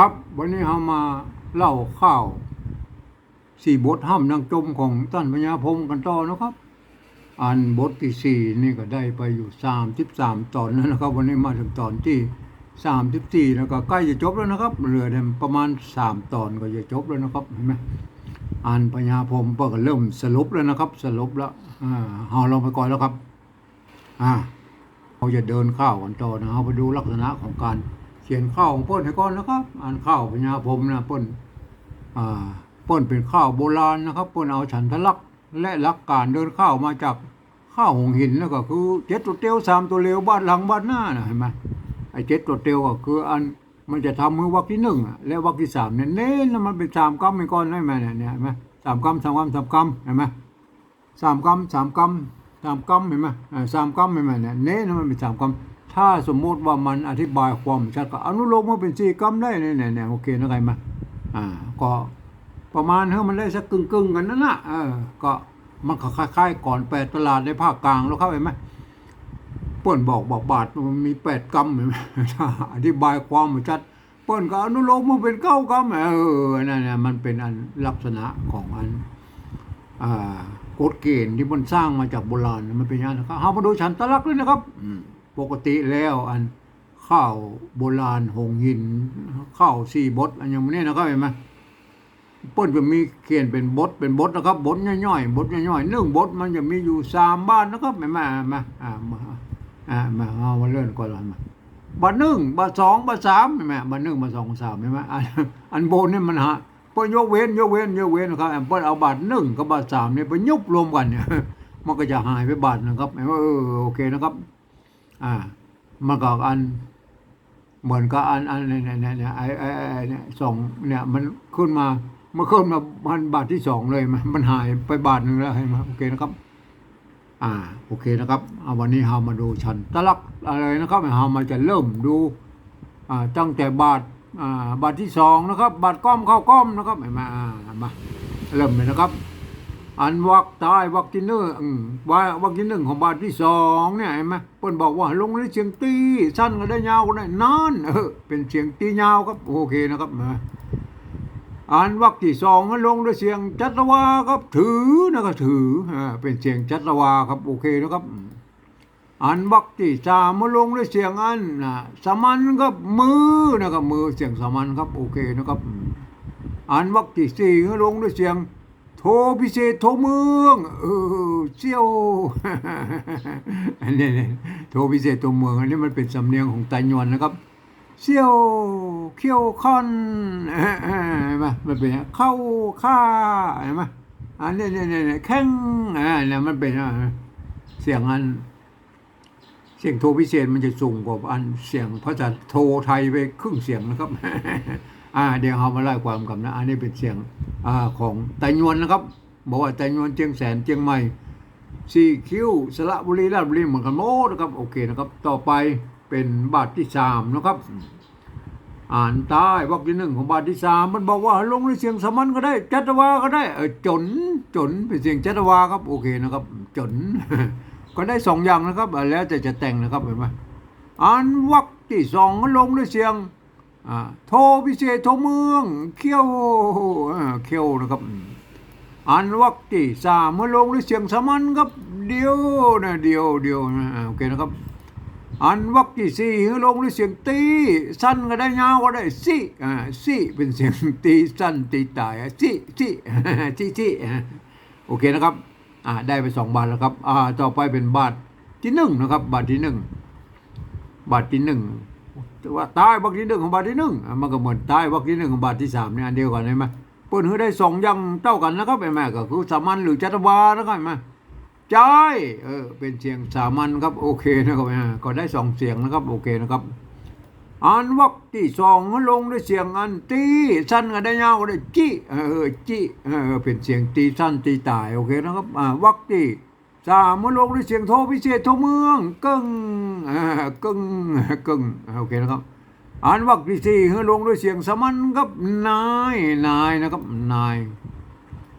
ครับ วันนี้เรามาเล่าข้าวสี่บทห้ามนางจมของท่านพญาพงกันต่อนะครับอ่านบทที่สี่นี่ก็ได้ไปอยู่สามสิบสามตอนแล้วนะครับ วันนี้มาถึงตอนที่สามสิบสี่แล้วก็ใกล้จะจบแล้วนะครับเหลือแต่ประมาณสามตอนก็จะจบแล้วนะครับเห็นไหมอ่านพญาพงศ์ก็เริ่มสรุปแล้วนะครับ สรุปแล้วอ่าเอาลงไปก่อนแล้วครับ อ่าเราจะเดินข้าวกันต่อนะเราไปดูลักษณะของการ เขียนข้าวของเปิ้นให้ก่อนนะครับอ่านข้าวปัญาพรมนะเปิ้นอ่าเปิ้นเป็นข้าวโบราณนะครับเปิ้นเอาฉันทลักษณ์และหลักการเดินข้าวมาจากข้าวหงหินแล้วก็คือเจ็ดตัวเตียวสามตัวเร็วบ้านหลังบ้านหน้านะเห็นไหมไอ้เจ็ดตัวเตียวก็คืออันมันจะทำมือวักที่หนึ่งอะและวักที่สามเนี่ยเน้นแล้วมันเป็นสามกำเป็นก้อนได้ไหมเนี่ยเห็นไหมสามกำสามกำสามกำเห็นไหมสามกำสามกำสามกำเห็นไหมอ่าสามกำเห็นไหมเนี่ยเน้นมันเป็นสามกำ ถ้าสมมุติว่ามันอธิบายความชัดก็อนุโลมมาเป็นสี่กำได้เนี่ยเนี่ยโอเคนะไงมาอ่า ก็ประมาณเฮ้มันได้สักกึ่งกึ่งกันนั่นน่ะเออก็มันคล้ายๆก่อนแปดตลาดในภาคกลางแล้วเข้าเห็นไหมเปิ้นบอกบอกบาทมันมีแปดกำเห็นไหมถ้าอธิบายความชัดเปิ้นก็อนุโลมมาเป็นเก้ากำเออนั่นน่ะมันเป็นอันลักษณะของอันอ่ากฎเกณฑ์ที่มันสร้างมาจากโบราณมันเป็นอย่างนั้นนะครับเอามาดูฉันตลักษณ์ด้วยนะครับอืม ปกติแล้วอันข้าวโบราณหงหินข้าวสี่บทอันอย่างนี้นะครับเห็นไหมเปิ้นจะมีเขียนเป็นบทเป็นบทนะครับบทย่อยๆบทย่อยๆหนึ่งบทมันจะมีอยู่สามบ้านนะครับเห็นไหมเห็นไหมอ่ามาอ่ามาเอามาเลื่อนก่อนลยมาบัตรหนึ่งบัตรสองบัตรสามเห็นไหมบัตรหนึ่งบัตรสองบัตรสามเห็นไหมอันโบนนี่มันหาเพิ่นยกเว้นยกเว้นยกเว้นนะครับเพิ่นเอาบาทหนึ่งกับบาทสามเนี่ยไปยุบรวมกันเนี่ยมันก็จะหายไปบาทนะครับเออโอเคนะครับ อ่ามันก็อัน เหมือนกับอันอันเนี่ยเนี่ยเนี่ยไอ้ไอ้ไอ้เนี่ยสองเนี่ย มันขึ้นมามันขึ้นมาพันบาทที่สองเลยมันมันหายไปบาทหนึ่งแล้วเห็นไหมโอเคนะครับ อ่า โอเคนะครับเอาวันนี้เรามาดูชันตลักอะไรนะครับเรามาจะเริ่มดู อ่าตั้งแต่บาทอ่าบาทที่สองนะครับ บาทก้อมเข้าก้อมนะครับหมาอ่ามาเริ่มเลยนะครับ อันวักตายวักที่หนึ่งอืมว่าวักที่หนึ่งของบาทที่สองเนี่ยเห็นไหมเปิ้นบอกว่าลงในเสียงตีสั้นก็ได้ยาวก็ได้นานเออเป็นเสียงตียาวครับโอเคนะครับมาอันวักที่สองก็ลงด้วยเสียงจัตวาครับถือนะครับถือเป็นเสียงจัตวาครับโอเคนะครับอันวักที่สามมาลงด้วยเสียงอันนะสมันครับมือนะครับมือเสียงสมันครับโอเคนะครับอันวักที่สี่ก็ลงด้วยเสียง โทพิเศษโทเมืองเออเจียวอันนี้เนี่ยโทพิเศษโทเมือง อันนี้มันเป็นสำเนียงของไตยวนนะครับเซี่ยวเขี้ยวคอนเห็นไหมมันเป็นเข้าค่าเห็นไหมอันนี้เนี่ยเนี่ยแข้งอ่าเนี่ยมันเป็นเสียงอัน เสียงโทรพิเศษมันจะสูงกว่าอันเสียงภาษาโทรไทยไปครึ่งเสียงนะครับ อ่าเดี๋ยวเรามาไล่ความกันนะ อันนี้เป็นเสียงอ่าของไตยวนนะครับ บอกว่าไตยวนเจียงแสนเจียงใหม่ซีคิวสระบุรีราชบุรีเหมือนกันโมดนะครับโอเคนะครับ ต่อไปเป็นบาทที่สามนะครับ อ่านใต้วรรคที่หนึ่งของบาทที่สามมันบอกว่าลงในเสียงสามัญก็ได้ จัตวาก็ได้เออจนจนเป็นเสียงจัตวาครับโอเคนะครับ จน ก็ได้สองอย่างนะครับแล้วแต่จะแต่งนะครับเห็นไหมอ่านวรรคที่สองก็ลงด้วยเสียง โทพิเศษโทเมือง เขี้ยวเขี้ยวนะครับอืมอ่านวรรคที่สามเมาลงด้วยเสียงสมัญครับเดียวนะเดียวเดียวนะโอเคนะครับ อันวักที่สี่ให้ลงด้วยเสียงตีสั้นก็ได้ยาวก็ได้สิอ่าสิเป็นเสียงตีสั้นตีตายอะสิสิสิสิโอเคนะครับอ่าได้ไปสองบาทแล้วครับอ่าต่อไปเป็นบาทที่หนึ่งนะครับ บาทที่หนึ่งบาทที่หนึ่ง แต่ว่าใต้วักที่หนึ่งของบาทที่หนึ่งมันก็เหมือนใต้วักที่หนึ่งของบาทที่สามเนี่ยอันเดียวกันใช่ไหมเปิ้นให้ได้สองยังเท่ากันนะครับไอ้แม่ก็คือสามัญหรือจัตวานะครับไอ้แม่ใจเออเป็นเสียงสามัญครับโอเคนะครับก็ได้สองเสียงนะครับโอเคนะครับอันวักที่สองลงด้วยเสียงอันตีสั้นก็ได้ยาวก็ได้จี้เออจี้เออเป็นเสียงตีสั้นตีตายโอเคนะครับอ่าวักที่ สามลงด้วยเสียงโทพิเศษโทเมืองกึ่งกึ่งกึ่งโอเคนะครับอันวักที่สี่ลงด้วยเสียงสมัญครับนายนายนะครับนาย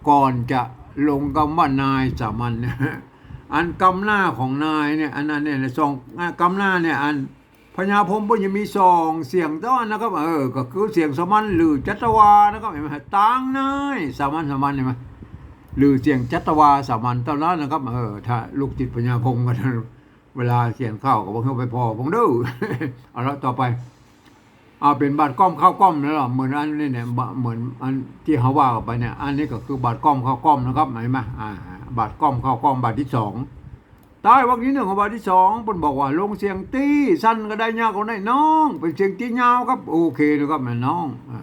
ก่อนจะลงคำว่านายสามัญเนี่ยอันกำหน้าของนายเนี่ยอันนั้นเนี่ยสองกำหน้าเนี่ยอันพญาพรมพิ่นจะมีสองเสียงต้อนนะครับเออก็คือเสียงสมัญหรือจัตวานะครับเห็นไหมต่างนายสามัญสามัญเห็นไหม หรือเสียงจัตวาสามัญตอนนั้นนะครับเออถ้าลูกจิตพญญาพรหมกันเวลาเขียนข้าวก็บอกให้ไปพอพงด้อเอาละต่อไปเอาเป็นบาดก้อมข้าวก้อมนั่นหรอเหมือนอันนี้เนี่ยเหมือนอันที่เขาว่ากันไปเนี่ย อันนี้ก็คือบาดก้อมข้าวก้อมนะครับเห็นไหมอ่าบาดก้อมข้าวก้อมบาดที่สองใต้วักนี้หนึ่งของบาดที่สองเพิ่นบอกว่าลงเสียงตีสั้นก็ได้ยาวก็ได้น้อง เป็นเสียงตียาวครับ โอเคนะครับแม่น้องอ่า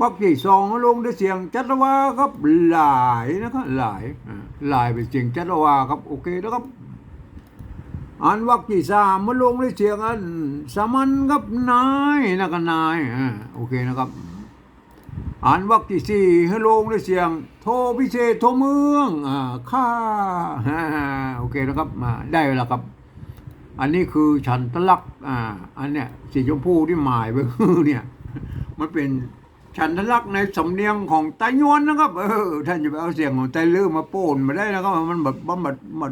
วักที่สองลงได้เสียงจัตวาครับหลายนะครับหลายอ่าหลายเป็นเสียงจัตวาครับโอเคนะครับอันวักที่สามมาลงได้เสียงอันสามัญครับนายนะกันนายอ่าโอเคนะครับอันวักที่สี่ให้ลงได้เสียง โทพิเศษโทเมืองอ่าข้าฮ่าโอเคนะครับมาได้แล้วครับ อันนี้คือฉันตลักอ่าอันเนี้ยสีชมพูที่หมายไว้คือเนี่ยมันเป็น ฉันทลักษณ์ในสำเนียงของไต้ยวนนะครับ เออ ท่านจะไปเอาเสียงของไต้ลือมาโป้นมาได้นะครับ มันแบบมันแบบมัน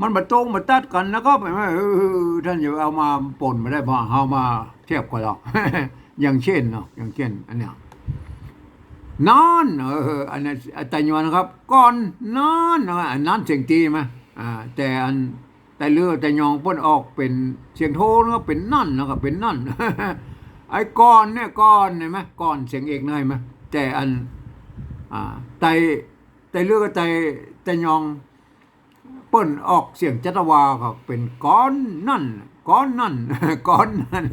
มันมาตรงมาตัดกันนะครับไหมเออท่านอย่าเอามาปนมาได้เพราะเอามาเทียบกันหรอกอย่างเช่นเนาะอย่างเช่น อันเนี้ยนอนเอออันนี้แต่ยวนนะครับ ก่อนนอนนะอันนั้นเสียงตีไหมอ่า แต่อันแต่เลือแต่ยองพ้นออกเป็นเสียงโทนะครับเป็นนั่นนะครับเป็นนั่น ไอ้ก้อนเนี่ยก้อนเห็นไหมก้อนเสียงเอกนะเห็นไหมแต่อันอ่าไตไตเลือกกับไตไตยองเปิ้นออกเสียงจัตวาครับเป็นก้อนนั่นก้อนนั่นก้อนนั่น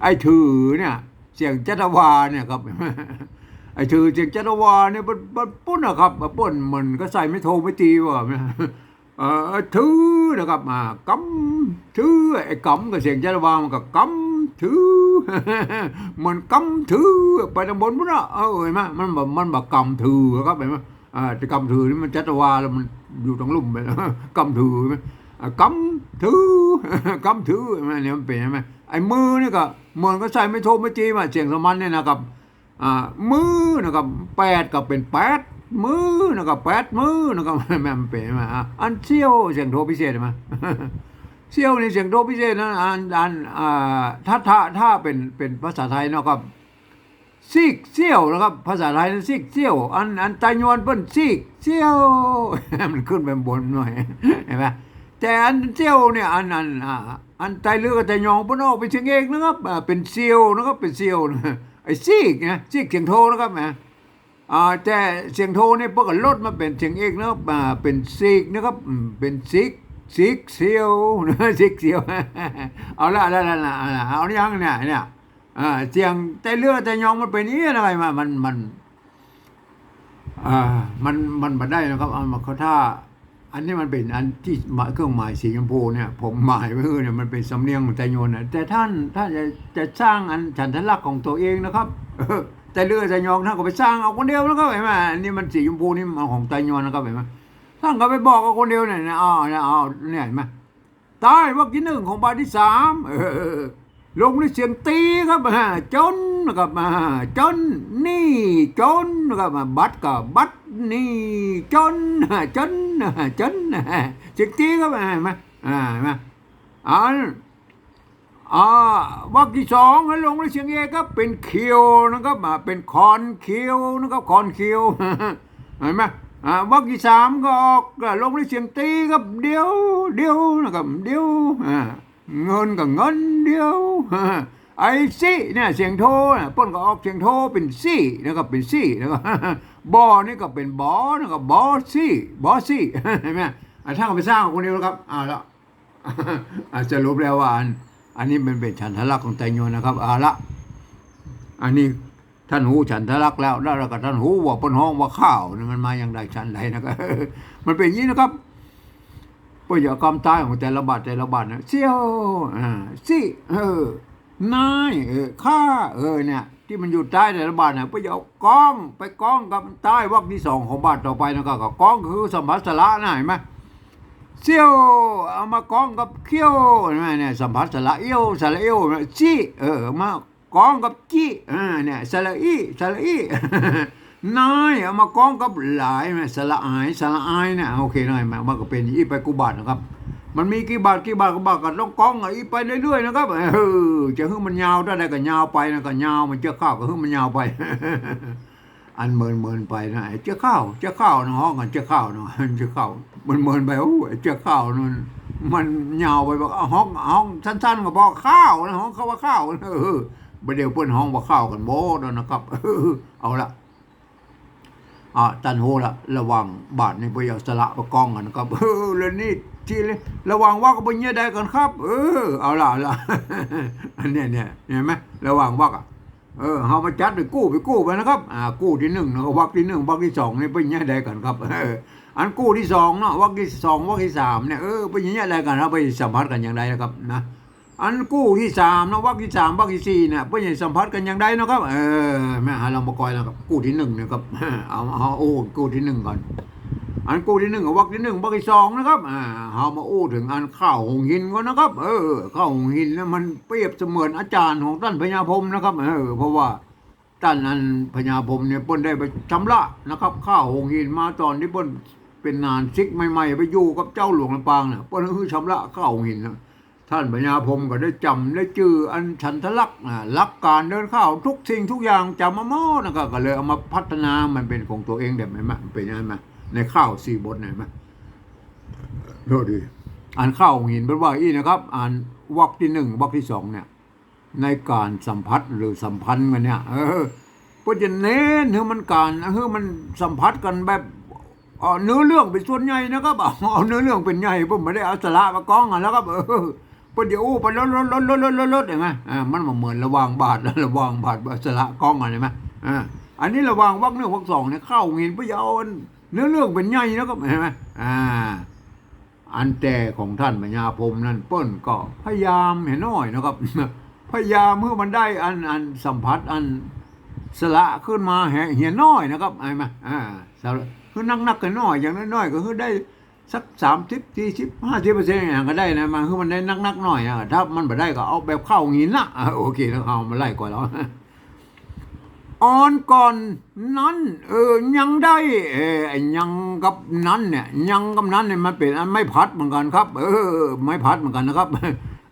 ไอ้ถือเนี่ยเสียงจัตวาเนี่ยครับไอ้ถือเสียงจัตวาเนี่ยมันมันปุ้นนะครับปุ้นมันก็ใส่ไม่โทรไม่ตีว่าเออถือนะครับมากำถือไอ้กำกับเสียงจัตวามันก็กำ ถือมันกำถือไปทางบนมั้งนะเออเห็นไหมมันแบบมันแบบกำถือครับเห็นไหมอ่าแต่กำถือนี่มันจัตวาแล้วมันอยู่ตรงลุ่มไปกำถือไหมกำถือกำถือเห็นไหมเนี่ยมันเป็นใช่ไหมไอ้มือนี่ก็เหมือนก็ใส่ไม่โทรไม่จีมาเสียงสมันเนี่ยนะครับอ่ามือนะครับแปดก็เป็นแปดมือนะครับแปดมือนะครับแม่มันเป็นไหมอะอันเซี่ยวเสียงโทพิเศษไหม เซี่ยวนี่เสียงโทพิเศษนะอันอันอ่าถ้าถ้าถ้าเป็นเป็นภาษาไทยเนาะครับซีกเซี่ยวนะครับภาษาไทยนั้นซีกเซี่ยว อันอันไตยวนเปิ้นซีกเซี่ยวมันขึ้นไปบนหน่อยเห็นไหมแต่อันเซี่ยวเนี่ยอันอันอ่าอันไตเลือกกับไตยองเปิ้นออกเป็นเสียงเอกนะครับเป็นเซี่ยวนะครับเป็นเซี่ยวนะไอ้ซีกนะซีกเสียงโทนะครับแหมอ่าแต่เสียงโทเนี่ยเพิ่งลดมาเป็นเสียงเอกนะครับอ่าเป็นซีกนะครับเป็นซีก ซีกเซียวนะซีกเซียวเอาละเอาละเอาละเอาละเอาอย่างเนี่ยเนี่ยอ่าเสียงแต่เลือดแต่ยองมันเป็นนี้อะไรมามันมันอ่ามันมันมาได้นะครับเอามาเขาถ้า อันนี้มันเป็นอันที่หมายเครื่องหมายสีชมพูเนี่ย ผมหมายไว้คือเนี่ยมันเป็นสำเนียงของไตโยนนะแต่ท่านถ้านจะจะสร้างอันฉันทลักษณ์ของตัวเองนะครับแต่เลือดไตยองท่านก็ไปสร้างเอาคนเดียวนะครับเห็นไหมอันนี้มันสีชมพูนี่มันของไตโยนนะครับเห็นไหม ท่านก็ไปบอกกับคนเดียวเนี่ยนะอ๋อเนี่ยอ๋อเนี่ยเห็นไหมตายว่าที่หนึ่งของบาทที่สามลงด้วยเสียงตีครับจนนะครับอ่าจนนี่จนนะครับอ่าบัดกับบัดนี่จนจนจนเสียงตีครับเห็นไหมอ่าเห็นไหมอ่าอ่าวักที่สองลงด้วยเสียงเอครับเป็นเคียวนะครับอ่าเป็นคอนเคียวนะครับคอนเคียวเห็นไหม วักที่สามก็ออกลงด้วยเสียงตีครับเดียว เดียวนะครับเดียวเงินกับเงินเดียวไอ้ซี่เนี่ยเสียงโทนะป้นก็ออกเสียงโทเป็นซี่นะครับเป็นซี่นะครับบอนี่ก็เป็นบอนะครับบอซี่บอซี่เห็นไหมอะท่านก็ไปสร้างคนเดียวครับอ่าละอะรุปแล้วว่าอันอันนี้เป็นเป็นฉันทลักของไตโยนนะครับเอาละอันนี้ ท่านหูฉันทลักแล้วแล้วก็ท่านหูว่าปนห้องว่าข้าวนี่มันมาอย่างไรฉันใดนะครับมันเป็นอย่างนี้นะครับพยากรรมตายของแต่ละบาทแต่ละบาทนะเซี่ยวอ่าซี่ เออนายเออข้าเออเนี่ยที่มันอยู่ใต้แต่ละบาทเนี่ยไปเอากล้องไปกล้องกับใต้วรรคที่สองของบาทต่อไปนะครับก็กล้องคือสัมผัสสระนะเห็นไหมเซี่ยวเอามากองกับเขี้ยวเห็นไหมเนี่ยสัมผัสสระเอี้ยวสระเอี้ยวจี้เออมา กองกับจี้อ่าเนี่ยสระอีสระอีนายเอามากองกับหลายไหมสระอายสระอายเนี่ยโอเคนายมามันก็เป็นอีไปกุบาทนะครับ มันมีกี่บาทกี่บาทกี่บาทก็ต้องกองอีไปเรื่อยๆนะครับเออจะให้มันยาวได้ก็ยาวไปนะก็ยาวมันเจ้าข้าวก็ให้มันยาวไป อันเมินเมินไปนะเจ้าข้าวเจ้าข้าวนะห้องกันเจ้าข้าวเนาะเจ้าข้าวมันเมินไปโอ้เจ้าข้าวนั่นมันยาวไปบอกห้องห้องสั้นๆก็บอกข้าวนะห้องเขาว่าข้าวเออ ประเดี๋ยวเปิ้นห้องว่าข้ากันโบดนะครับ เออเอาละอ่าตันโหละระวังบาทในพยาสละประกองกันนะครับ เออแล้วนี่ที่เลยระวังว่าก็เป็นเงี้ยได้กันครับ เออ เอาละเอาละอันเนี้ยเนี่ยเห็นไหมระวังวักอะเออเฮามาจัดไปกู้ไปกู้ไปนะครับ อ่า กู้ที่หนึ่งแล้วก็วักที่หนึ่งวักที่สองนี่เป็นเงี้ยได้กันครับเอออันกู้ที่สองเนาะวักที่สองวักที่สามเนี่ยเออเป็นเงี้ยได้กันเราไปสัมผัสกันอย่างไรนะครับนะ อันกู้ที่สามนะวักที่สามวักที่สี่เนี่ยเพื่อจะสัมผัสกันอย่างใดเนะครับ เออแม่หาเรามากอยแล้วครับกู้ที่หนึ่งเนะครับเอาเอาโอ้กู้ที่หนึ่งก่อน อันกู้ที่หนึ่งกับวักที่หนึ่งวักที่สองนะครับอ่าเอามาโอ้ถึงอันข้าวหงหินก่อนนะครับ เออข้าวหงหินเนี่ยมันเปรียบเสมือนอาจารย์ของท่านพญาพรมนะครับ เออ เพราะว่าท่านอันพญาพรมเนี่ยเปิ้นได้ไปชำระนะครับข้าวหงหินมาตอนที่เปิ้นเป็นนานซิกใหม่ๆไปอยู่กับเจ้าหลวงลำปางเนี่ยเปิ้นคือชำระข้าวหงหินนะ ท่านพญาพรมก็ได้จำได้จืออันฉันทลักษณ์ลักการเดินข้าวทุกสิ่งทุกอย่างจำมาหมดนะครับก็เลยเอามาพัฒนามันเป็นของตัวเองเด็ดไหมมะเป็นยังไงมะในข้าวสี่บทไหนมะดูดิอ่านข้าวหินเป็นว่าอีนะครับ อ่านวรรคที่หนึ่งวรรคที่สองเนี่ย ในการสัมผัสหรือสัมพันธ์กันเนี่ย เออเพื่อจะเน้นให้มันการให้มันสัมผัสกันแบบเอาเนื้อเรื่องเป็นส่วนใหญ่นะครับเอาเอเนื้อเรื่องเป็นใหญ่ผมไม่ได้เอาสาระมากองอะแล้วครับเออ ปเดี๋ยวอู้ไปลดลดลดลดลดลดลดอย่างไงอ่ามันมาเหมือนระวางบาทระวางบาทสละกล้องอะไรไหมอ่าอันนี้ระวางวักหนึ่งวักสองเนี่ยเข้าเงินพยาเอาเนื้อเรื่องเป็นใหญ่นะครับเห็นไหมอ่า อันแต่ของท่านปัญญาพรมนั่นเปิ้นก็พยายามเห็นน้อยนะครับ พยายามเมื่อมันได้อันอันสัมผัสอันสละขึ้นมาเห็นเห็นน้อยนะครับไอ้มาอ่าสละคือนักนักกันน้อยอย่างน้อยก็คือได้ สักสามสิบสี่สิบห้าสิบเปอร์เซ็นต์อย่างก็ได้นะมันคือมันได้นักนักหน่อยอะถ้ามันไม่ได้ก็เอาแบบเข้าหินละโอเคแล้วเอามาไล่ก่อนแล้วออนก่อนนั้น เออยังได้เออยังกับนั้นเนี่ย ยังกับนั้นเนี่ยมันเป็นอันไม่พัดเหมือนกันครับ เออ ไม่พัดเหมือนกันนะครับ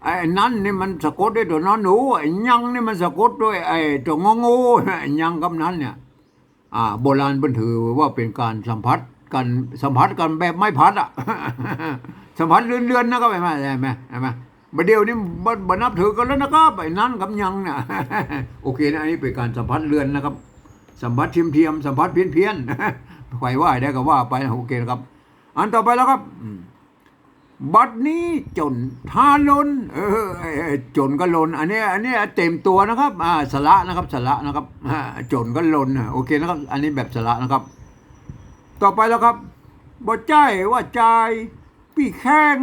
ไอ้นั้นนี่มันสะกดด้วยตัวนอนหนูไอ้ยังนี่มันสะกดด้วยไอ้ตัวงองูไอ้ยังกับนั้นเนี่ย อ่า โบราณเพิ่นถือว่าเป็นการสัมผัส กันสัมผัสกันแบบไม่พัดอะสัมผัสเลื่อนๆนะครับไอ้แม่ไอ้แม่ไอ้แม่บัดเดียวนี้บ่บ่นับถือกันแล้วนะครับไอ้นั้นกับยังเนี่ยโอเคนะอันนี้เป็นการสัมผัสเลื่อนนะครับ สัมผัสเทียมเทียมๆสัมผัสเพี้ยนเพี้ยนๆใครว่าได้ก็ว่าไปโอเคนะครับ อันต่อไปแล้วครับบัดนี้จนทาลนเออจนก็ลน อันนี้อันนี้เต็มตัวนะครับอ่าสละนะครับสละนะครับจนก็ลนโอเคนะครับ อันนี้แบบสละนะครับ ต่อไปแล้วครับบ่ใจว่าใจพี่แข้ง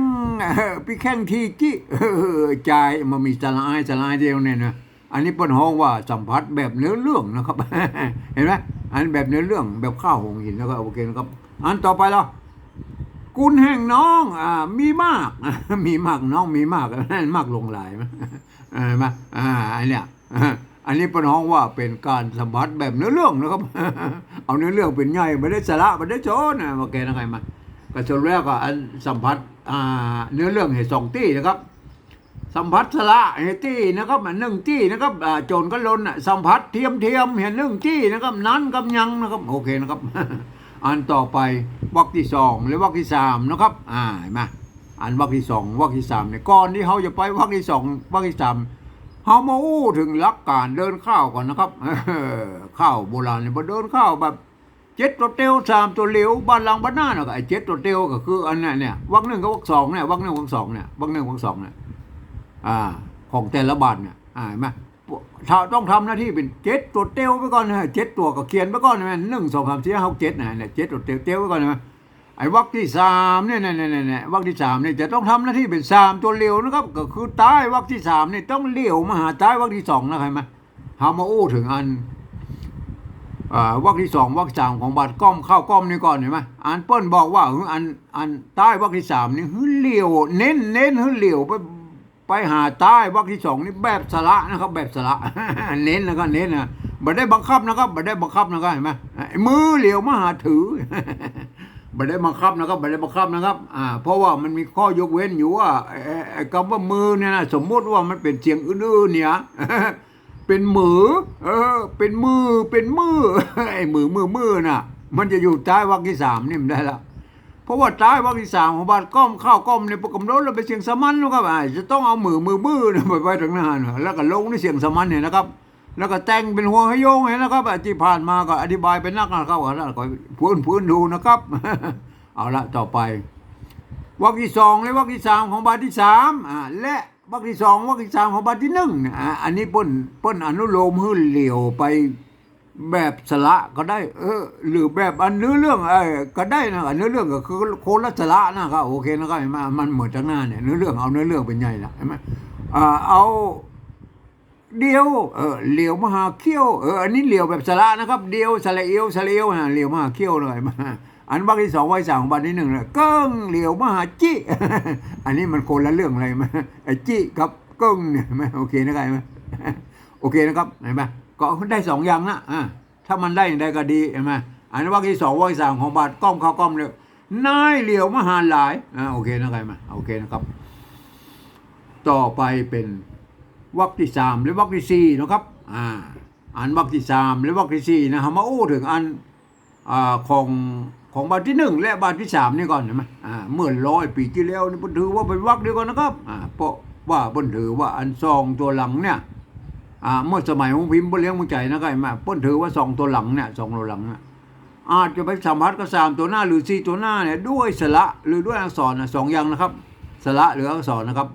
พี่แข้งทีจิเออใจมันมีสลายสลายเดียวเนี่ยนะอันนี้เปิ้นฮ้องว่าสัมผัสแบบเนื้อเรื่องนะครับ เห็นไหมอันแบบเนื้อเรื่องแบบข้าวหงหินนะครับโอเคนะครับ อันต่อไปแล้วกุลแห่งน้องอ่ามีมาก มีมากน้องมีมากมากลงหลายไหมเออมาอ่าอันเนี้ย อันนี้เป็นห้องว่าเป็นการสัมผัสแบบเนื้อเรื่องนะครับ เอาเนื้อเรื่องเป็นใหญ่ไม่ได้สาระไม่ได้โจนะโอเคนะใครมาก็ส่วนแรกก็อันสัมผัสอ่าเนื้อเรื่องเหตุสองที่นะครับ สัมผัสสละเหตุที่นะครับหนึ่งที่นะครับโจรก็ลนอะสัมผัสเทียมเทียมเห็นหนึ่งที่นะครับ นั้นกับยังนะครับโอเคนะครับ อันต่อไปวรรคที่สองหรือวรรคที่สามนะครับอ่าเห็นไหมาอันวรรคที่สองวรรคที่สามเนี่ยก่อนที่เขาจะไปวรรคที่สองวรรคที่สาม เขามาอู้ถึงหลักการเดินข้าวก่อนนะครับข้าวโบราณเนี่ยพอเดินข้าวแบบเจ็ดตัวเตียวสามตัวเหลวบ้านหลังบ้านหน้าเนาะก็ไอ้เจ็ดตัวเตียวก็คืออันนี้ยเนี่ยวรรคหนึ่งกับวรรคสองเนี่ยวรรคหนึ่งวรรคสองเนี่ยวรรคหนึ่งวรรคสองเนี่ยอ่า ของแต่ละบาทเนี่ยอ่าเห็นไหมถ้าต้องทำหน้าที่เป็นเจ็ดตัวเตียวไปก่อนนะเจ็ดตัวก็เขียนไปก่อนนะหนึ่งสองสามสี่ห้าหกเจ็ดนะเนี่ยเจ็ดตัวเตียวเตียวไปก่อนนะ ไอ้วรรที่สามเนี่ยเนี่ยเนี่ยเนี่ยวรรที่สามเนี่ยจะต้องทำหน้าที่เป็นสามตัวเร็วนะครับ ก็คือใต้วรรที่สามเนี่ยต้องเลี้ยวมาหาใต้วรรที่สองนะใครไหมเฮามาอู้ถึงอันอวรรคที่สองวรรคสามของบาทก้อมเข้าก้อมนี่ก่อนเห็นไหมอันเปิ้ลบอกว่าออันอันใต้วรรที่สามนี่หือเลี้ยวเน้นเน้นหือเลี้ยวไปไปหาใต้วรรที่สองนี่แบบสละนะครับ แบบสละเน้นแล้วก็เน้นนะบ่ได้บังคับนะครับบ่ได้บังคับนะครับเห็นไหมมือเหลียวมาหาถือ ไม่ได้บังคับนะครับไม่ได้บังคับนะครับอ่าเพราะว่ามันมีข้อยกเว้นอยู่ว่าไอ้ไอ้ไอ้คำว่ามือเนี่ยนะสมมติว่ามันเป็นเสียงอื่นๆเนี่ยเป็นมือเออ เป็นมือเป็นมือไอ้มือมือมือน่ะ มันจะอยู่ใต้วรรคที่สามนี่มันได้ละเพราะว่าใต้วรรคที่สามของบานก้อมข้าวก้อมในยประกำหนดเราเป็นเสียงสมัญนะครับจะต้องเอามือมือมือเนี่ยไปไว้ตรงหน้านแล้วก็ลงในเสียงสมัญเนี่ยนะครับ แล้วก็แต่งเป็นหัวให้โยงเห็นนะครับที่ผ่านมาก็อธิบายเป็นนักนะครับว่าแล้วก็พื้นพื้นดูนะครับ เอาละต่อไปวรรคที่สองและวรรคที่สามของบาทที่สามอ่าและวรรคที่สองวรรคที่สามของบาทที่หนึ่งอ่าอันนี้เป้นเป้นอนุโลมให้เหลียวไปแบบสละก็ได้ เออ หรือแบบอันเนื้อเรื่องเออก็ได้นะอนเนื้อเรื่องก็คือโคนละสละนะครับโอเคนะครับมมันเหมือนจากหน้าเนี่ยเนื้อเรื่องเอาเนื้อเรื่องเป็นใหญ่นะเห็นไหมอ่าเอา เดียวเออเหลียวมหาเขี้ยวเอออันนี้เหลียวแบบสระนะครับ เดียวสระเอียวสระเอียวนะเหลียวมหาเขี้ยวเลยมาอันบักที่สองไว้สามบักที่หนึ่งเลยเกิ้งเหลียวมหาจิ อันนี้มันคนละเรื่องอะไรมาไอ้จิกับเกิ้งเนี่ยไหมโอเคนะครับไหมโอเคนะครับเห็นไหมก็ได้สองอย่างนะอ่าถ้ามันได้อย่างใดก็ดีเห็นไหมอันนี้บักที่สองไว้สามของบาทก้อมเข้าก้อมเลยนายเหลียวมหาหลายอ่าโอเคนะครับไหมโอเคนะครับ ต่อไปเป็น วรรคที่สามและวรรคที่สี่นะครับอ่าอันวรรคที่สามและวรรคที่สี่นะฮะมาอู้ถึงอันอ่าของของบาทที่หนึ่งและบาทที่สามนี่ก่อนเห็นไหมอ่าเมื่อร้อยปีที่แล้วนี่เพิ่นถือว่าเป็นวรรคเดียวกันนะครับอ่าเพราะว่าเพิ่นถือว่าอันซองตัวหลังเนี่ยอ่าเมื่อสมัยของพิมพ์บ่เลี้ยงมุงใจนะครับไมเพิ่นถือว่าซองตัวหลังเนี่ยซองตัวหลังเนี่ยอาจจะไปสัมผัสกับสามตัวหน้าหรือสี่ตัวหน้าเนี่ยด้วยสระหรือด้วยอักษรนะสองอย่างนะครับ สระหรืออักษรนะครับ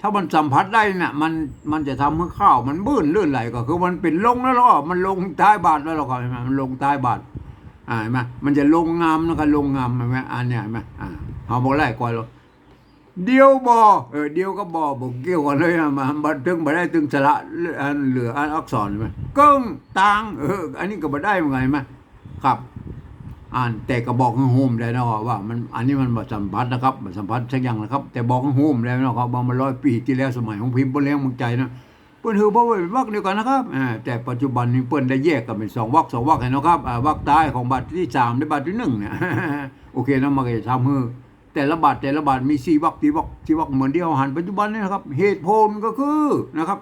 ถ้ามันสัมผัสได้เนี่ยมันมันจะทำให้ข้าวมันบื้นลื่นไหลก็คือมันเป็นลงแล้วก็มันลงใต้บาทแล้วหรอกเห็นไหมมันลงใต้บาทอ่าเห็นไหมมันจะลงงามนะครับลงงามเห็นไหมอันเนี้ยเห็นไหมอ่าเอาบอกไล่ก่อนเลยเดียวบอเออเดียวก็บอบอกเกี่ยวกันเลยนะมาบันทึกมาได้ถึงสระอันเหลืออันอักษรเห็นไหมกึ้งตางเอออันนี้ก็มาได้เหมือนไงไหมครับ อ่านแต่ก็บอกให้โฮมได้นะว่ามันอันนี้มันบสัมผัสนะครับบสัมผัสสักอย่างนะครับ แต่บอกให้โฮมได้นะครับว่ามันร้อยปีที่แล้วสมัยของพิมพ์เปิ้นเลี้ยงมืองใจนะเปิ้นถือเพราะว่าเป็นวรรคเดียวกันนะครับแต่ปัจจุบันนี้เปิ้นได้แยกกันเป็นสองวรรคสองวรรคให้นนะครับวรรคใต้ของบัตรที่สามและบัตรที่หนึ่งเนี่ยโอเคนะมันก็จะทำให้แต่ละบัตรแต่ละบัตรมีสี่วรรคที่วรรคที่วรรคเหมือนเดียวหันปัจจุบันนี้นะครับ เหตุผลก็คือนะครับ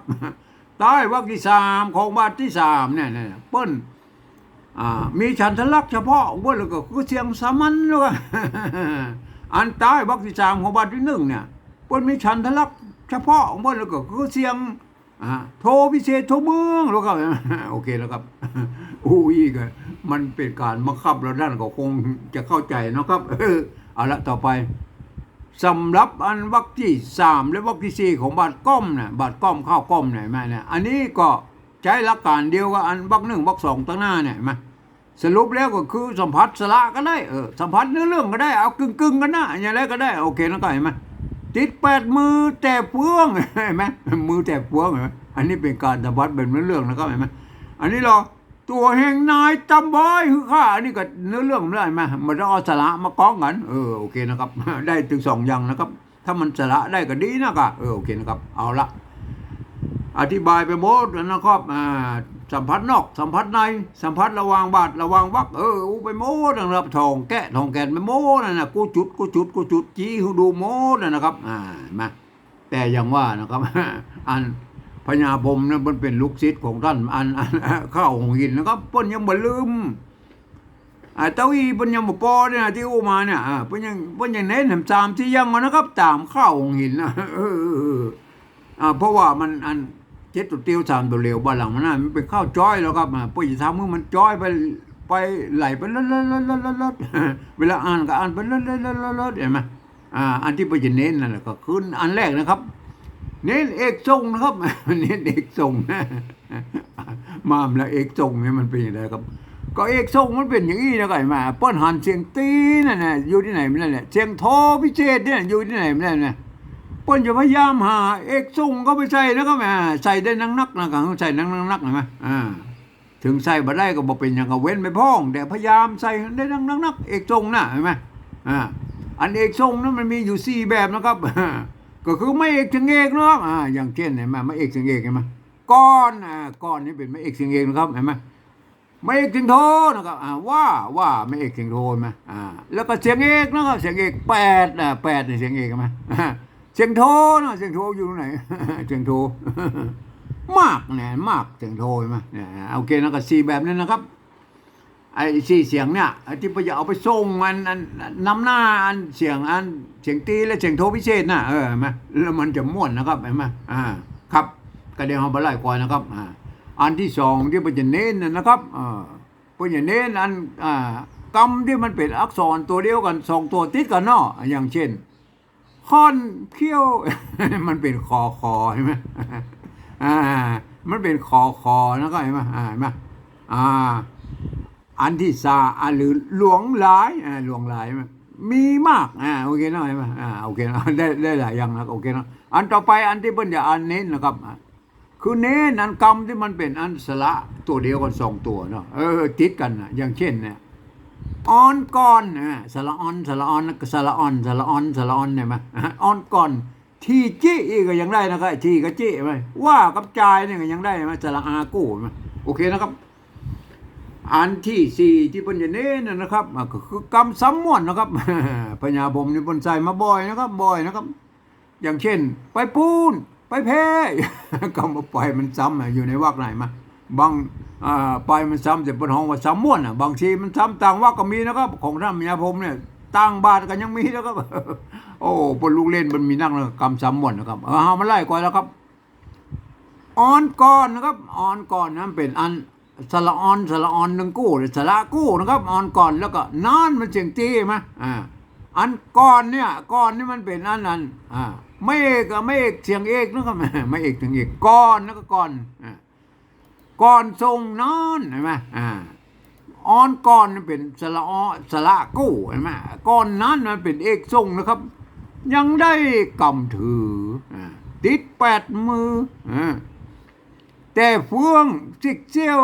ใต้วรรคที่สามของบัตรที่สามเนี่ยเนี่ยปิ้น มีฉันทลักษ์เฉพาะว่าแล้วก็คือเสียงสามัญแล้วก็อันใต้บักที่สามของบัตรที่หนึ่งเนี่ยเปิ้นมีฉันทลักษ์เฉพาะว่าแล้วก็คือเสียงอ่าโทพิเศษโทเมืองแล้วก็โอเคแล้วครับอู้ยก็มันเป็นการบังคับแล้วด้านก็คงจะเข้าใจนะครับเอาละต่อไปสำหรับอันวรรคที่สามและวรรคที่สี่ของบาทก้อมเนี่ยบาทก้อมข้าวก้อมเนี่ยแม่เนี่ยอันนี้ก็ใช้หลักการเดียวกับอันวรรคหนึ่งวรรคสองตั้งหน้าเนี่ยไหม สรุปแล้วก็คือสัมผัสสละก็ได้เออสัมผัสเนื้อเรื่องก็ได้เอากึ่งกึ่งกันนะอย่างไรก็ได้โอเคนะก็เห็นไหมติดแปดมือแต่เฟืองเห็นไหมมือแต่เฟืองเห็นไหมอันนี้เป็นการสัมผัสเป็นเนื้อเรื่องนะครับเห็นไหมอันนี้เราตัวแห่งนายจำบอยคือข้าอันนี้ก็เนื้อเรื่องได้ไหมมันต้องเอาสละมาก้องกันเออโอเคนะครับ ได้ถึงสองอย่างนะครับ ถ้ามันสละได้ก็ดีนะครับเออโอเคนะครับ เอาละอธิบายไปหมดแล้วนะครับอ่า สัมผัสนอก สัมผัสใน สัมผัสระวางบาดระวางวักเอออูไปหมดนะครับทองแกะทองแกนไปหมดนั่นนะกูจุดกูจุดกูจุดจี้ดูหมดนั่นนะครับ อ่ามาแต่อย่างว่านะครับ อันพญาพรมนั้นมันเป็นลูกศิษย์ของท่านอันอันข้าวหงหินนะครับเพิ่นยังบ่ลืมอ่าเต้าอีเพิ่นยังบ่ปอเนี่ยที่อู้มาเนี่ยอ่าเพิ่นยังเพิ่นยังเน้นทำตามที่ยังนะครับ ตามข้าวหงหินนะเอออ่าเพราะว่ามันอัน จ็ดตัวเตียวสามตัวเหลวบ้านหลังมันน่ะมันเป็นข้าวจ้อยแล้วครับอ่าปุ้ยทำให้มันจ้อยไปไปไหลไปลดลดลดลดลดเวลาอ่านก็อ่านไปลดลดลดลดเห็นไหมอ่าอันที่ไปจะเน้นนั่นแหละก็คืออันแรกนะครับ เน้นเอกทรงนะครับเน้นเอกทรงมามแล้วเอกทรงเนี่ยมันเป็นอย่างไรครับ ก็เอกทรงมันเป็นอย่างนี้นะไก่มาเปิ้นหันเสียงตีนั่นน่ะอยู่ที่ไหนไม่ได้เนี่ยเสียงโทพิเศษเนี่ยอยู่ที่ไหนไม่ได้เนี่ย เปิ้นจะพยายามหา เอกส่งก็ไปใส่นะครับแหมใส่ได้นักนักนะครับใส่นักนักนักเห็นไหมอ่าถึงใส่บ่ได้ก็บ่เป็นอย่างก็เว้นไปพ้องแต่พยายามใส่ได้นักนักนักเอกส่งนะเห็นไหมอ่าอันเอกส่งนั้นมันมีอยู่สี่แบบนะครับก็คือไม่เอกถึงเอกเนาะอ่าอย่างเช่นเห็นไหมไม่เอกถึงเอกเห็นไหมก้อนอ่าก้อนนี่เป็นไม่เอกถึงเอกนะครับเห็นไหมไม่เอกเสียงโทนะครับอ่าว่าว่าไม่เอกเสียงโทไหมอ่าแล้วก็เสียงเอกนะครับเสียงเอกแปดอ่าแปดเนี่ยเสียงเอกไหม เสียงโทนะเสียงโทอยู่ไหนเสียงโทมากเนี่ยมากเสียงโทใช่ไหมเนี่ยโอเคนะก็สีแบบนี้นะครับไอ้สี่เสียงเนี่ยไอ้ที่ไปจะเอาไปส่งอันอันนำหน้าอันเสียงอันเสียงตีและเสียงโทพิเศษนะเออไหมแล้วมันจะม่วนนะครับเห็นไหมอ่าครับกระเดียวเอาไปไล่ควายนะครับอ่าอันที่สองที่มันจะเน้นนะนะครับอ่าเพื่อจะเน้นอันอ่ากรรมที่มันเป็นอักษรตัวเดียวกันสองตัวติดกันเนาะอย่างเช่น ค่อนเขี้ยว มันเป็นคอคอใช่ไหมอ่า มันเป็นคอคอนะก็เห็นไหมอ่าเห็นไหมอ่า อันที่สาอันหรือหลวงหลายอ่าหลวงหลายมั้มีมากอ่าโอเคนะเห็นไหมอ่าโอเคนะได้ได้หลายอย่างนะโอเคนะอันต่อไปอันที่เพิ่นจะอันเน้นนะครับคือเน้นอันกรรมที่มันเป็นอันสระตัวเดียวกันสองตัวเนาะเออติดกันนะอย่างเช่นเนี่ย ออนก่อนอ่าสระออนสระออนสระออนสระออนสระออนเนี่ยมั้ยออนก่อนที่จี้ก็ยังได้นะครับที่ก็จี้ไหมว่ากับจายเนี่ยก็ยังได้ไหมสระอากู้ไหมโอเคนะครับ อันที่สี่ที่ปัญญาเน้นนะนะครับก็คือกรรมซ้ำม่วนนะครับพญาผมนี่บนใส่มาบ่อยนะครับบ่อยนะครับ อย่างเช่น ไปปูนไปแพ้กรรมไปมันซ้ำอะอยู่ในวักไหนมา บางไปมันซ้ำแต่บนห้องว่าซ้ำม่วนอะบางทีมันซ้ำต่างวักก็มีนะครับของท่านพญาผมเนี่ยต่างบาทกันยังมีนะครับ โอ้ปนลูกเล่นมันมีนั่งเลยกรรมซ้ำม่วนนะครับเอาเอามาไล่ก่อนแล้วครับออนก่อนนะครับออนก่อนนั้นเป็นอันสละออนสละออนหนึ่งกู้หรือสละกู้นะครับออนก่อนแล้วก็นานมันเสียงตีไหมอ่าอันก่อนเนี่ยก่อนนี่มันเป็นอันนั้นอ่าไม่เอกไม่เอกเสียงเอกนะครับไม่เอกเสียงเอกก่อนแล้วก็ก่อนอ่า ก่อนทรงนานเห็นไหมอ่าออนก่อนมันเป็นสละอสละกู้เห็นไหมก่อนนั้นมันเป็นเอกทรงนะครับ ยังได้กำถือติดแปดมือแต่เฟืองซิกเซียว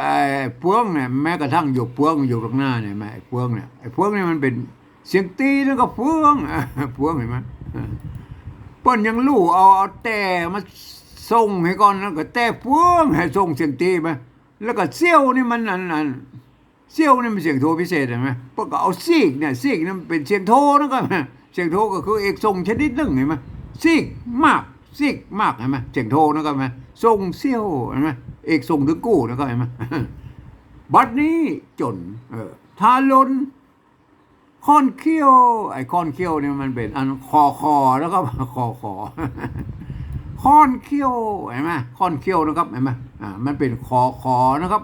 ไอ้เฟืองเนี่ยแม้กระทั่งอยู่เฟืองอยู่ตรงหน้าเนี่ยแม่ไอ้เฟืองเนี่ยไอ้เฟืองเนี่ยมันเป็นเสียงตีแล้วก็เฟืองเฟืองเห็นไหมเปิ้นยังรู้เอาเอาแต่มา ส่งให้ก่อนแล้วก็แต่เฟืองให้ส่งเสียงตีไปแล้วก็เซี่ยวนี่มันอันอันเซี่ยวนี่มันเสียงโทพิเศษเห็นไหมปิ้นก็เอาซีกเนี่ยซีกนี่นเป็นเสียงโทนะครับเสียงโทก็คือเอกทรงชนิดหนึ่งเห็นไหมซีกมากซิกมากเห็นไหมเสียงโทนะครับเห็นไหมทรงเซี่ยวเห็นไหมเอกทรงถึงกู้นะครับเห็นไหมบัดนี้จนเออทาลนค้อนเขี้ยว ไอ้ค้อนเขี้ยวเนี่ยมันเป็นอันคอคอแล้วก็คอคอ ค้อนเขี้ยวเห็นไหมค้อนเขี้ยวนะครับเห็นไหมอ่ามันเป็นคอคอนะครับ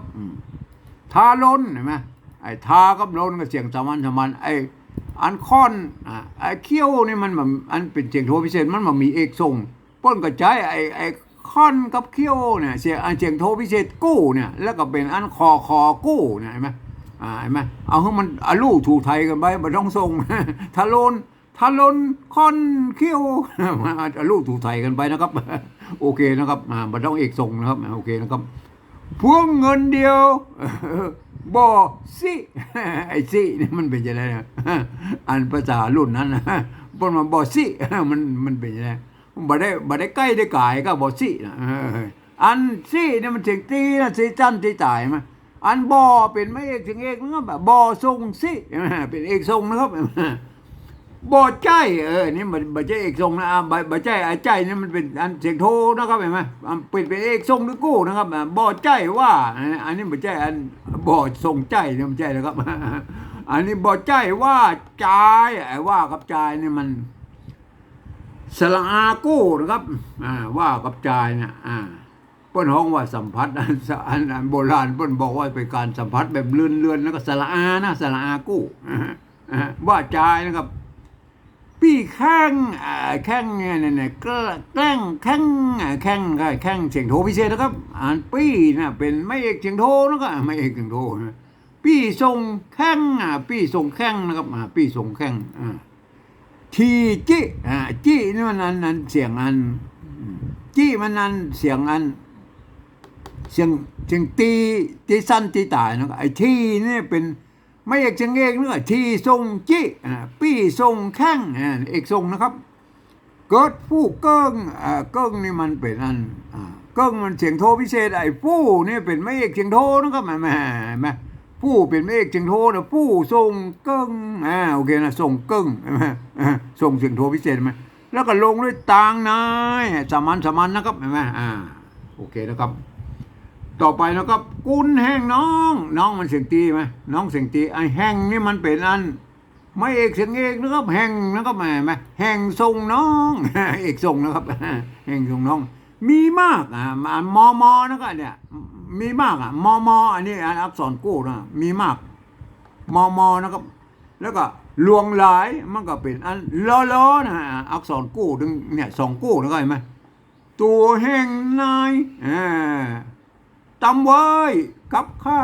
ทาลนเห็นไหมไอ้ทากับลนก็เสียงสามัญสามัญไอ้อันค้อนอ่าไอ้เขี้ยวนี่มันแบบอันเป็นเสียงโทพิเศษมันมันมีเอกทรงป้นก็ใช้ไอ้ไอ้ค้อนกับเขี้ยวเนี่ยเสียงอันเสียงโทพิเศษกู้เนี่ยแล้วก็เป็นอันคอคอกู้เนี่ยเห็นไหมอ่าเห็นไหมเอาให้มันอาลูกถูกไทยกันไปมันต้องส่งทะลน ทะลนคอนเขี้ยวอาลูกถูกไทยกันไปนะครับ โอเคนะครับอ่ามันต้องเอกส่งนะครับ โอเคนะครับ พวงเงินเดียวบ่สิไอ้สินี่มันเป็นยังไงนะอันภาษารุ่นนั้นนะปนมาบ่สิมันมันเป็นยังไงบ่ได้บ่ได้ใกล้ได้กายก็บ่สินะอันสินี่มันเสียงตีนะสิจันตีตายมั้ยอันบอเป็นไม่เอกถึงเอกนะครับแบบบอทรงสิเป็นเอกทรงนะครับ บอใจเออนี่มันบัใจเอกทรงนะอ่าบัใจไอ้ใจนี่มันเป็นอันเสียงโทนะครับเห็นไหมอ่าเป็นเป็นเอกทรงหรือกู้นะครับบอใจว่า อันนี้บัใจอันบอทรงใจเนี่ยมันใจนะครับ อันนี้บอใจว่าใจไอ้ว่ากับใจนี่มันสละอากู้นะครับอ่าว่ากับจายเนี่ยอ่าเปิ้นห้องว่าสัมผัสอันอันอันโบราณเปิ้นบอกว่าเป็นการสัมผัสแบบเลื่อนๆแล้วก็สละอานะสละอากู้อ่าอ่าว่าจายนะครับ ปี้แข้งอ่าแข้งเนี่ยเนี่ยเนี่ยแกล้แกล้งแข้งอ่าแข้งก็แข้งเสียงโทพิเศษนะครับ อ่านปีนะเป็นไม่เอกเสียงโทนะครับไม่เอกเสียงโทนะปีทรงแข้งอ่าปี้ทรงแข้งนะครับอ่าปีทรงแข้งอ่าทีจี้อ่าจี้นี่มันอันอันเสียงอันจี้มันอันเสียงอันเสียงเสียงตีตีสั้นตีตายนะครับไอ้ที่นี่เป็น ไม่เอกเสียงเอกเนื้อทีทรงจี้ปี้ทรงแข้งเอกทรงนะครับ เกิดผู้เกิ้งเกิ้งนี่มันเป็นอันอ่าเกิ้งมันเสียงโทพิเศษไอ้ผู้นี่เป็นไม่เอกเสียงโทนะครับแม่แม่แหมผู้เป็นไม่เอกเสียงโทนะผู้ส่งเกิ้งอ่าโอเคนะส่งเกิ้งใช่ไหมอ่าส่งเสียงโทพิเศษไหมแล้วก็ลงด้วยตางนายสามัญสามัญนะครับเห็นไหมอ่าโอเคนะครับ ต่อไปนะครับกุนแห้งน้อง น้องมันเสียงตีไหมน้องเสียงตีไอ้แห้งนี่มันเป็นอัน ไม่เอกเสียงเอกนะครับแห้งนะครับแม่แหม่แห้งทรงน้องเอกทรงนะครับแห้งทรงน้อง มีมากอ่ามอมอนะครับเนี่ย มีมากอะมอมออันนี้อันอักษรกู้นะมีมากมอมอนะครับ แล้วก็ลวงหลายมันก็เป็นอันล้อล้อนะอักษรกู้ถึงเนี่ยสองกู้นะครับเห็นไหมตัวแห้งนายอ่า ตำไว้กับข้า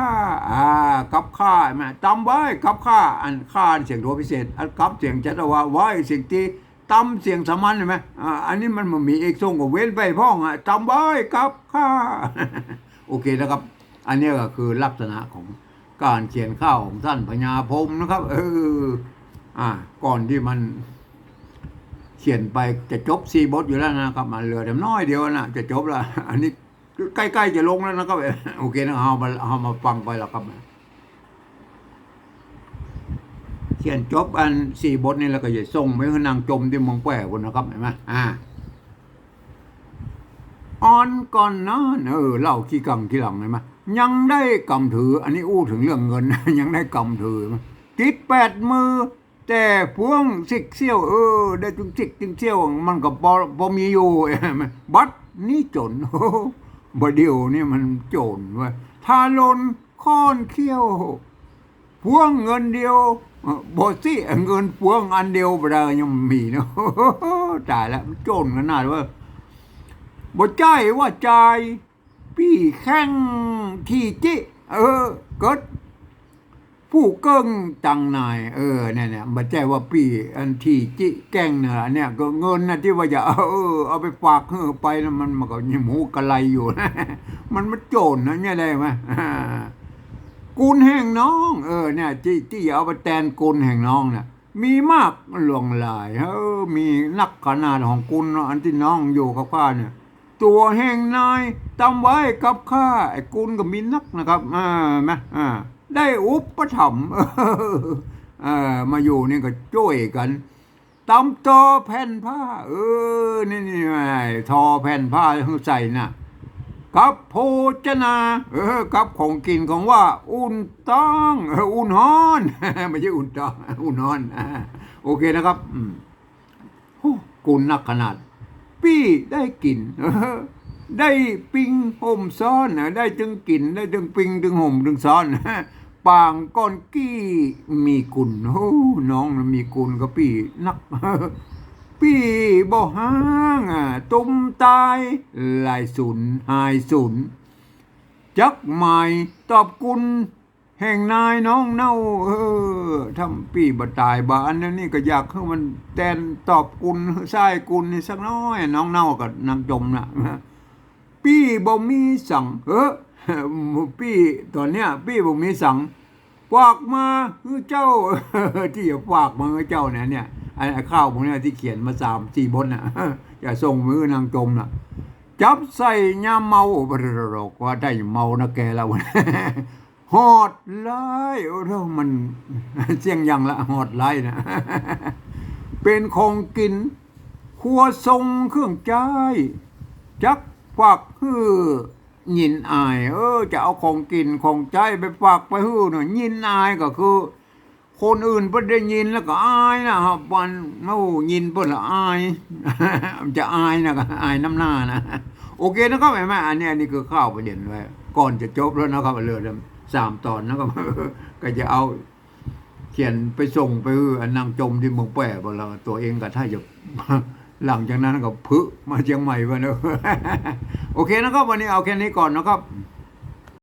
อ่ากับข้าแม่ตำไว้กับข้าอันข้าเสียงโทพิเศษอันกับเสียงจัตวาไว้เสียงตีตำเสียงสมัญเห็นไหมอ่าอันนี้มันมันมีเอกทรงกับเว้นไปพ้องอะตำไว้กับข้าโอเคนะครับ อันนี้ก็คือลักษณะของการเขียนข้าวของท่านพญาพมนะครับ เอออ่า ก่อนที่มันเขียนไปจะจบซีบทอยู่แล้วนะครับ มันเหลือแต่น้อยเดียวนะจะจบล้วอันนี้ ใกล้ๆจะลงแล้วนะครับโอเคนะเอามาเอามาฟังไปแล้วครับเขียนจบอันสี่บทนี่แล้วก็จะส่งไปให้นางจมที่มองแปะคนนะครับเห็นไหมอ่าอ่อนก่อนนะเออเล่าขี้กังขี้หลังเห็นไหมยังได้กำถือ อันนี้อู้ถึงเรื่องเงิน ยังได้กำถือติดแปดมือ แต่พวงสิกเซี่ยวเออ ได้จุงสิกจุงเซี่ยว มันก็พอพอมีอยู่บัดนี่จน บเดียวนี่มันโจรว่าทาลนค้อนเขี้ยวพวงเงินเดียวเอ่อบ่สิเงินพวงอันเดียวบ่ได้ยังมีเนาะตายแล้วมันโจรขนาดว่าบดใจว่าใจพี่แข้งที่จิเออเกิด ผู้เกิ้งตังนายเออเนี่ยเนี่ยบ่ใจว่าปีอันที่จิแก้งเนี่ยอันเนี่ยก็เงินนะที่ว่าจะเอาเออเอาไปฝากเออไปนะมันมันก็ยหมูกระไลอยู่นะมันมันโจรนะเนี่ยได้ไหมกุลแห่งน้อง เออเนี่ยที่ที่เอาไปแทนกุลแห่งน้องเนี่ยมีมากหลวงหลายเออมีนักขนาดของกุลเนอันที่น้องอยู่กับข้าเนี่ย ตัวแห่งนายตำไว้กับข้าไอ้กุลก็มีนักนะครับอ่าไหมอ่า ได้อุปถัมภ์มาอยู่นี่ก็ช่วยกันตำตอแผ่นผ้า เออ นี่นี่ไอ้ทอแผ่นผ้าที่ใส่น่ะกับโภชนาเออกับของกินของว่า อุ่นต้องอ,อุ่นฮอนไม่ใช่อุ่นต้องอุ่นฮอนโอเคนะครับอืมโอ้กุลนักขนาดปี้ได้กินได้ปิงห่มซ้อนได้จึงกินได้จึงปิงจึงห่มจึงซ้อน ปางก้อนกี้มีกุลโอ้น้องมีกุลก็ปี้นัก ปี้บ่ห้างอะตุ้มตายลายสุนหายสุน จักหมายตอบกุลแห่งนายน้องเน่า เออทำปีบ่ตายบาอันนั้นนี่ก็อยากให้มันแตนตอบกุลใส่กุลนี่สักน้อย น้องเน่ากับนางจมนะปี้บ่มีสั่งเออ ปี้ตอนเนี้ยปี้บ่มีสั่งฝากมาคือเจ้า ที่จะฝากมาเจ้าเนี่ยเนี่ยไอ้ข้าวพวกเนี้ยที่เขียนมาสามสี่บทน่ะจะส่งมือนางจมน่ะ จับใส่ยามเมาบรรกว่าได้เมานะแกแล้วหอดไล่โอ้เท่ามันเสียงยังละหอดไล่นะเป็นของกิน ครัวทรงเครื่องใจจักฝากฮือ ยินอาย เออ จะเอาของกินของใจไปฝากไปฮือหน่อยยินอายก็คือ คนอื่นเพิ่นได้ยินแล้วก็อายนะครับวันโอ้ยินเพิ่นละอาย จะอายนะก็อายน้ำหน้านะโอเคนะครับแม่แม่อันนี้อันนี้คือข้าวประเด็นไว้ก่อนจะจบแล้วนะครับเรือสามตอนนะครับก็จะเอาเขียนไปส่งไปอออันนางจมที่เมืองแปะบนเราตัวเองก็ถ้าจะ หลังจากนั้นก็พึมาเชียงใหม่ไปเนอะโอเคนะครับ วันนี้เอาแค่นี้ก่อนนะครับ